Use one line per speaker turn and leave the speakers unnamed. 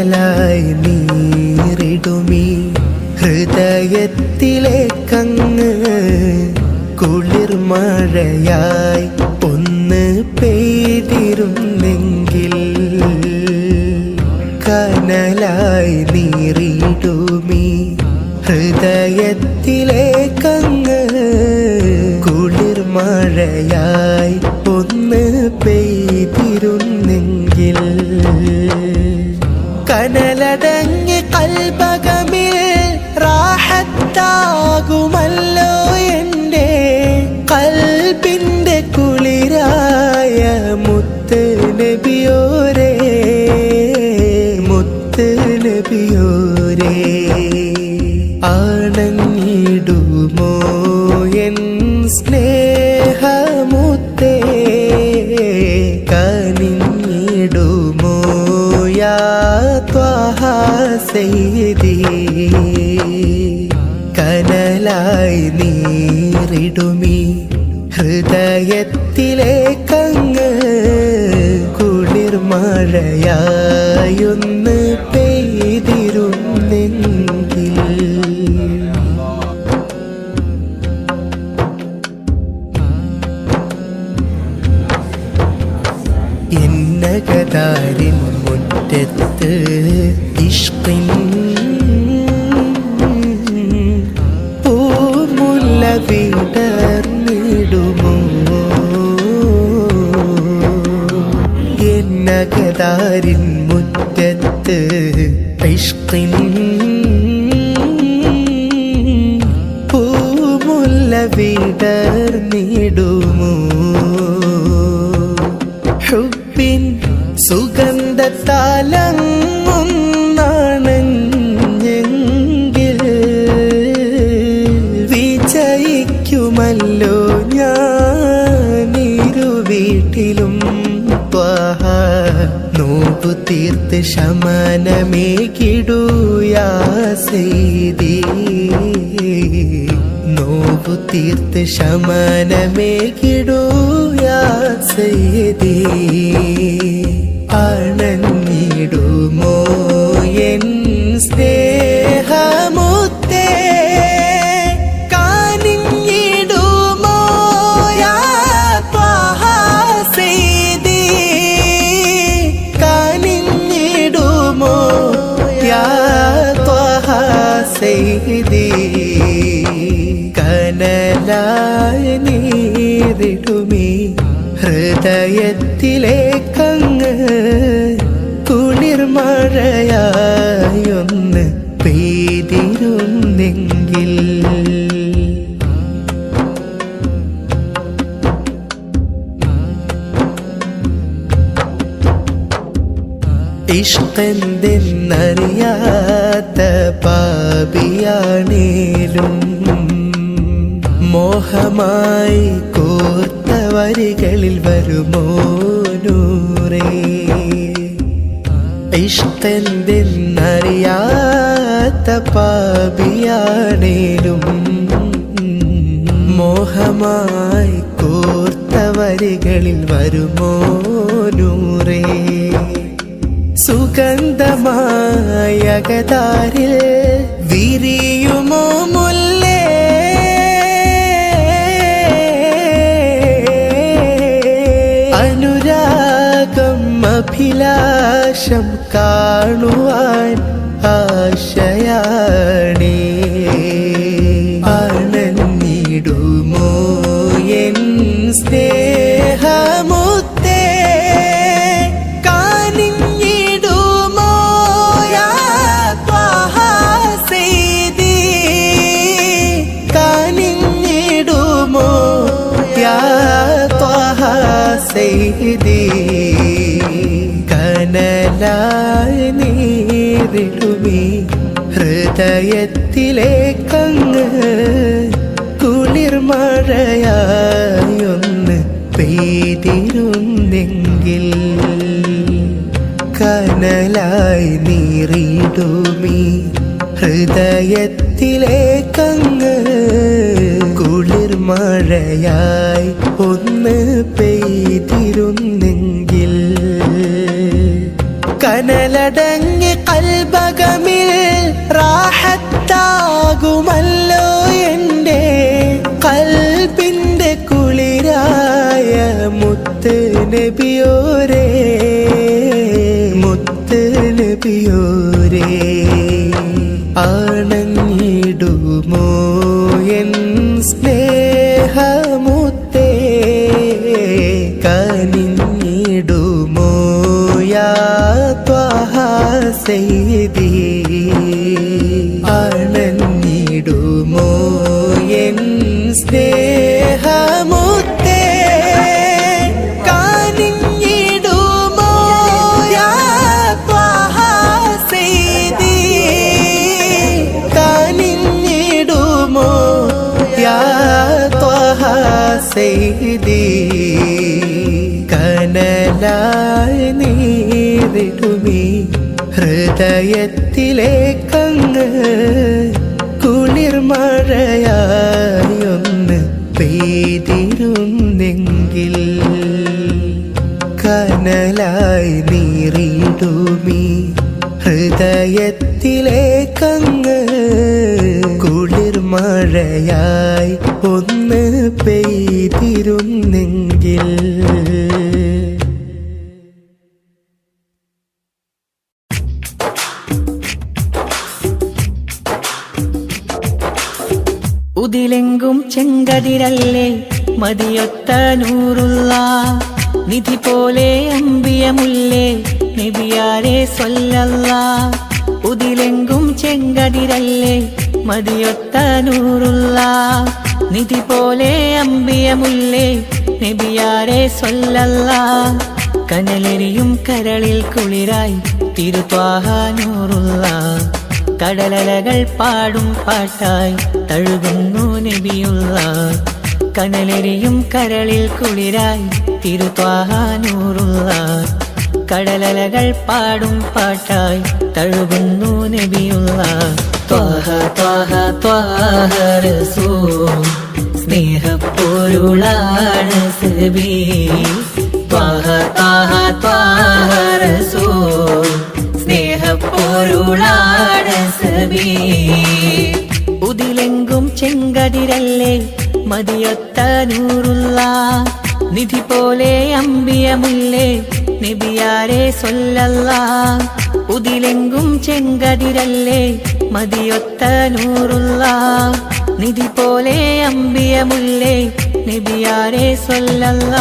കനലായി നീറിടുമീ കുളിർ മഴയായി ഒന്ന് പെയ്തിരുന്നെങ്കിൽ കനലായി നീറിടുമീ കുളിർ സ്നേഹമുത്തേ കനിഞ്ഞിടുമോ യാ ത്വഹ സെയ്തി കനലായി നീറിടുമീ ഹൃദയത്തിലേക്കങ്ങ് കുളിർ എന്നകതാരിൻ മുറ്റത്ത് ഇഷ്കിൻ പൂമുല്ല വിടർന്നിടുമോ? എന്നകതാരിൻ മുറ്റത്ത് ഇഷ്കിൻ പൂമുല്ല വിടർന്നിടുമോ? സുഗന്ധത്താലങ്ങുന്നാണെങ്കിൽ വിജയിക്കുമല്ലോ ഞാനിരു വീട്ടിലും. നോമ്പു തീർത്ത് ശമനമേകിടൂയാ സെയ്തി നോവു തീർത്ത് ശമനമേകിടൂയാ സെയ്തി അണഞ്ഞിടുമോ കനലായ നീറിടുമീ ഹൃദയത്തിലേക്കങ്ങ് കുളിർ മഴയായൊന്ന് പെയ്തിരുന്നെങ്കിൽ. ഇഷ്ടന്തെന്നറിയാത്ത പാപിയാണേലും മോഹമായി കോർത്ത വരികളിൽ വരുമോ? നൂറേ ഇഷ്ടന്തെന്നറിയാത്ത പാപിയാണേലും മോഹമായി കോർത്ത വരികളിൽ വരുമോ നൂറേ. സുഗന്ധമായ കതാരിൽ വിരിയുമോ അഭിലാഷം കാണുവാൻ ആശയാണേ. അണഞ്ഞിടുമോ എൻ സ്നേഹമുത്തേ? കാനിഞ്ഞിടുമോ യാ ത്വഹ സെയ്തി കാനിഞ്ഞിടുമോ യാ കനലായി നീറിടുമീ ഹൃദയത്തിലേക്കങ്ങ് കുളിർമഴയായൊന്ന് പെയ്തിരുന്നെങ്കിൽ കനലായി നീറിടുമീ ഹൃദയത്തിലേക്കങ്ങ് കുളിർമഴയായി ഒന്ന് പെയ്തിരുന്നെങ്കിൽ കനലടങ്ങി കൽബകമിൽ റാഹത്താകുമല്ലോ എന്റെ കൽബിന്റെ കുളിരായ മുത്ത് നബിയോരേ മുത്ത് നബിയോരേ. ആണ് സെയ്തി ആണഞ്ഞിടുമോ എൻ സ്നേഹമുത്തേ? കാനിഞ്ഞിടുമോ? സെയ്തി കാനിഞ്ഞിടുമോ? യാ സെയ്തി കനലായി നീറിടുമീ ഹൃദയത്തിലേക്കങ്ങ് കുളിർമഴയായൊന്ന് പെയ്തിരുന്നെങ്കിൽ കനലായി നീറിടുമീ ഹൃദയത്തിലേക്കങ്ങ് കുളിർമഴയായി ഒന്ന് പെയ്തിരുന്നെങ്കിൽ
ഉതിലെങ്കും ചെങ്കതിരല്ലേ? മതിയൊത്ത നൂറുള്ള നിധി പോലെ അമ്പിയമുല്ലേ? നബിയാരെ സ്വല്ലല്ല. ഉതിലെങ്കും ചെങ്കതിരല്ലേ? മതിയൊത്ത നൂറുള്ള നിധി പോലെ അമ്പിയമുല്ലേ? നബിയാരെ സ്വല്ലല്ല. കനലെരിയും കരളിൽ കുളിരായി തിരുത്വാഹ നൂറുള്ള കടലലകൾ പാടും പാട്ടായി തഴുകുന്നു നബിയുള്ള. കനലെരിയും കരളിൽ കുളിരായി തിരുത്വാഹാനൂറുള്ള. കടലലകൾ പാടും പാട്ടായി തഴുകുന്നു നബിയുള്ള. ത്വാഹ സ്നേഹപ്പൊരുളാണ് സബീ. പോലെ അമ്പിയമുല്ലേ? നബിയാരെ സൊല്ലല്ല. ഉതിലെങ്കും ചെങ്കതിരല്ലേ? മതിയൊത്ത നൂറുള്ള. നിധി പോലെ അമ്പിയമുല്ലേ? നബിയാരെ സൊല്ലല്ല.